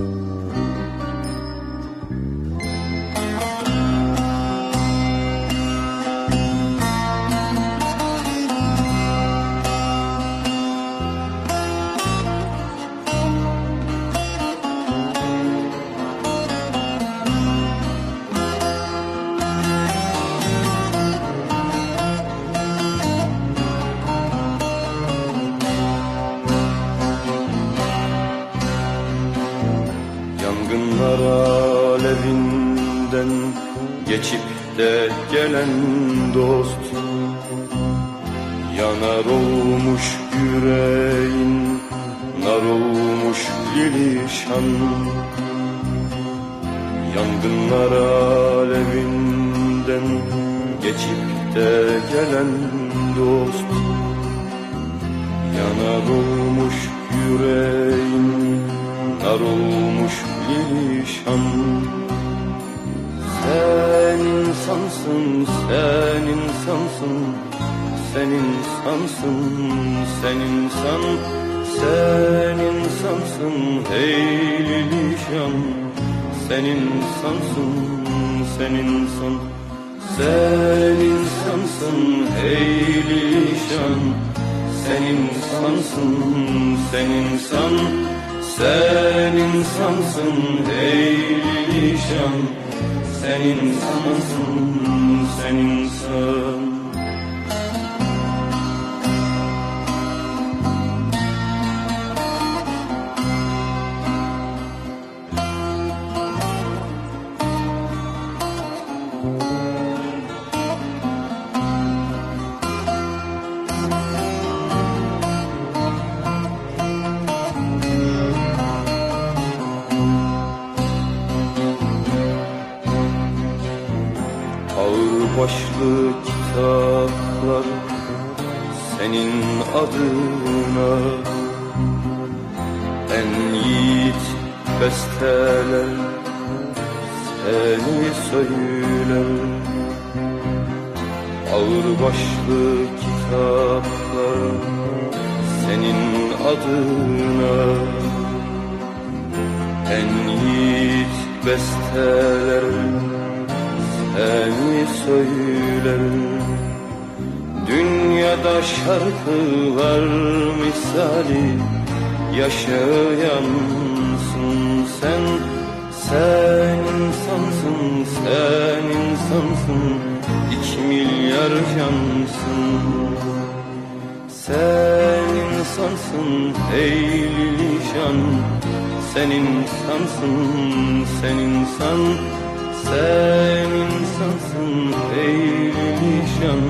Yangınlar geçip de gelen dost. Yanar olmuş yüreğin, nar olmuş lilişan Yangınlar alevinden geçip de gelen dost. Yanar olmuş yüreğin, nar olmuş lilişan insansın, sen insansın Sen insansın, sen insan Sen insansın. Hey lilişan Sen insansın, sen insan Sen insansın. Hey lilişan Sen insansın, sen insan Sen insansın. Hey lilişan Sen insansın, sen insan başlı kitaplar senin adına. En yiğit besteler seni söyler. Ağır başlı kitaplar senin adına. En yiğit besteler seni söyler. Dünyada şarkılar misali yaşayansın sen. Sen insansın, sen insansın. İki milyar cansın. Sen insansın ey lilişan Sen insansın, sen insan Sen insansın ey lilişan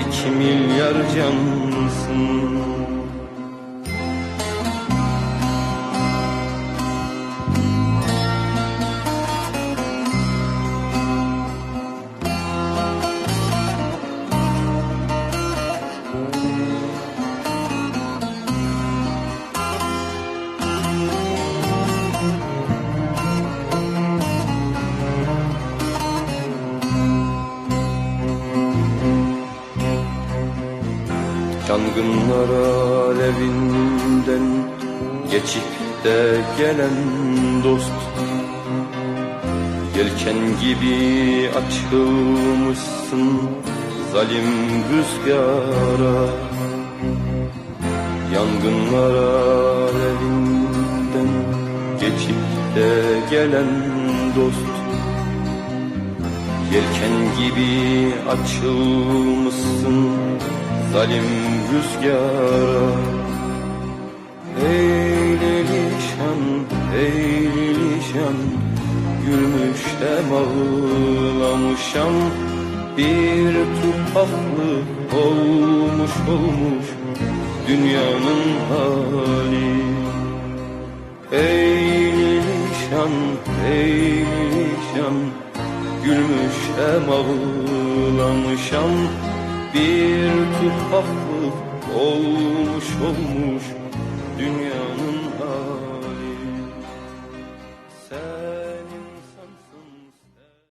İki milyar cansın Yangınlar alevinden geçip de gelen dost. Yelken gibi açılmışsın zalim rüzgara. Yangınlar alevinden geçip de gelen dost. Yelken gibi açılmışsın zalim rüzgara Ey lilişan, ey lilişan Gülmüşem ağlamışam Bir tuhaflık olmuş olmuş Dünyanın hali. Ey lilişan, ey lilişan Gülmüşem ağlamışam Bir tuhaflık olmuş olmuş Dünyanın